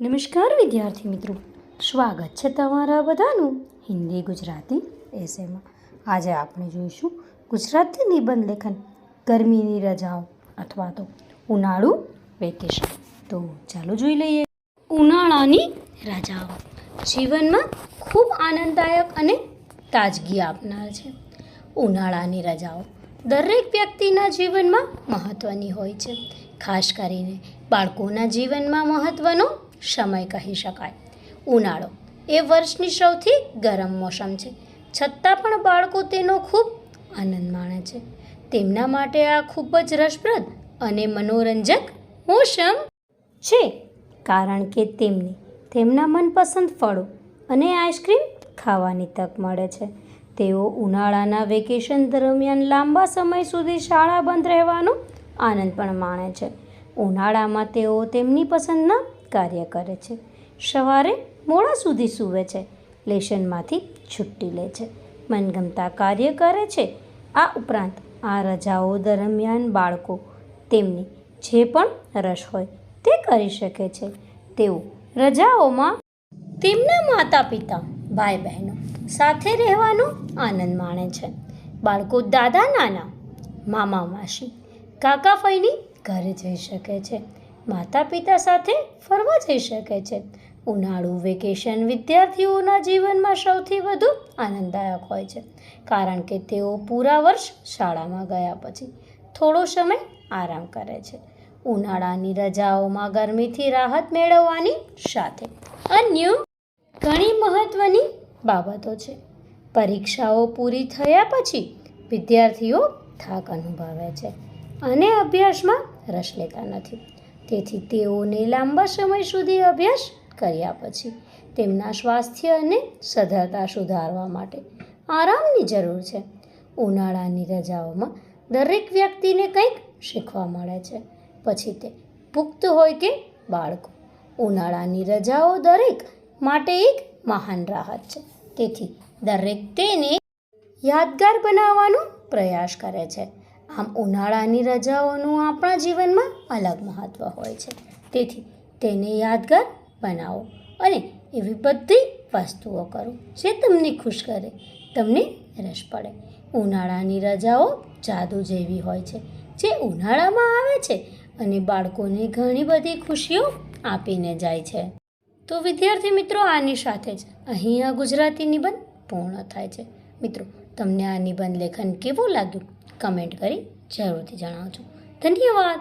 નમસ્કાર વિદ્યાર્થી મિત્રો. સ્વાગત છે તમારા બધાનું હિન્દી ગુજરાતી એસેમાં આજે આપણે જોઈશું ગુજરાતી નિબંધ લેખન, ગરમીની રજાઓ અથવા તો ઉનાળુ વેકેશન. તો ચાલો જોઈ લઈએ. ઉનાળાની રજાઓ. જીવનમાં ખૂબ આનંદદાયક અને તાજગી આપનાર છે. ઉનાળાની રજાઓ દરેક વ્યક્તિના જીવનમાં મહત્ત્વની હોય છે. ખાસ કરીને બાળકોના જીવનમાં મહત્ત્વનો સમય કહી શકાય. ઉનાળો એ વર્ષની સૌથી ગરમ મોસમ છે. છતાં પણ બાળકો તેનો ખૂબ આનંદ માણે છે. તેમના માટે આ ખૂબ જ રસપ્રદ અને મનોરંજક મોસમ છે. કારણ કે તેમને તેમના મનપસંદ ફળો અને આઈસ્ક્રીમ ખાવાની તક મળે છે. તેઓ ઉનાળાના વેકેશન દરમિયાન લાંબા સમય સુધી શાળા બંધ રહેવાનો આનંદ પણ માણે છે. ઉનાળામાં તેઓ તેમની પસંદના કાર્ય કરે છે. સવારે મોડા સુધી સૂવે છે. લેશનમાંથી છુટ્ટી લે છે. મનગમતા કાર્ય કરે છે. આ ઉપરાંત આ રજાઓ દરમિયાન બાળકો તેમને જે પણ રસ હોય તે કરી શકે છે. તેઓ રજાઓમાં તેમના માતા પિતા ભાઈ બહેનો સાથે રહેવાનો આનંદ માણે છે. બાળકો દાદા નાના મામા માસી કાકા ફઈની ઘરે જઈ શકે છે. માતા પિતા સાથે ફરવા જઈ શકે છે. ઉનાળુ વેકેશન વિદ્યાર્થીઓના જીવનમાં સૌથી વધુ આનંદદાયક હોય છે, કારણ કે તેઓ પૂરા વર્ષ શાળામાં ગયા પછી થોડો સમય આરામ કરે છે. ઉનાળાની રજાઓમાં ગરમીથી રાહત મેળવવાની સાથે અન્ય ઘણી મહત્ત્વની બાબતો છે. પરીક્ષાઓ પૂરી થયા પછી વિદ્યાર્થીઓ થાક અનુભવે છે અને અભ્યાસમાં રસ લેતા નથી. તેથી તેઓને લાંબા સમય સુધી અભ્યાસ કર્યા પછી તેમના સ્વાસ્થ્ય અને સધરતા સુધારવા માટે આરામની જરૂર છે. ઉનાળાની રજાઓમાં દરેક વ્યક્તિને કંઈક શીખવા મળે છે. પછી તે પુખ્ત હોય કે બાળકો. ઉનાળાની રજાઓ દરેક માટે એક મહાન રાહત છે. તેથી દરેક તેને યાદગાર બનાવવાનો પ્રયાસ કરે છે. આમ ઉનાળાની રજાઓનું આપણા જીવનમાં અલગ મહત્ત્વ હોય છે. તેથી તેને યાદગાર બનાવો અને એવી બધી વસ્તુઓ કરો જે તમને ખુશ કરે, તમને રસ પડે. ઉનાળાની રજાઓ જાદુ જેવી હોય છે, જે ઉનાળામાં આવે છે અને બાળકોને ઘણી બધી ખુશીઓ આપીને જાય છે. તો વિદ્યાર્થી મિત્રો, આની સાથે જ અહીં આ ગુજરાતી નિબંધ પૂર્ણ થાય છે. મિત્રો તમને આ નિબંધ લેખન કેવું લાગ્યું? કમેન્ટ કરી જરૂરથી જણાવજો. ધન્યવાદ!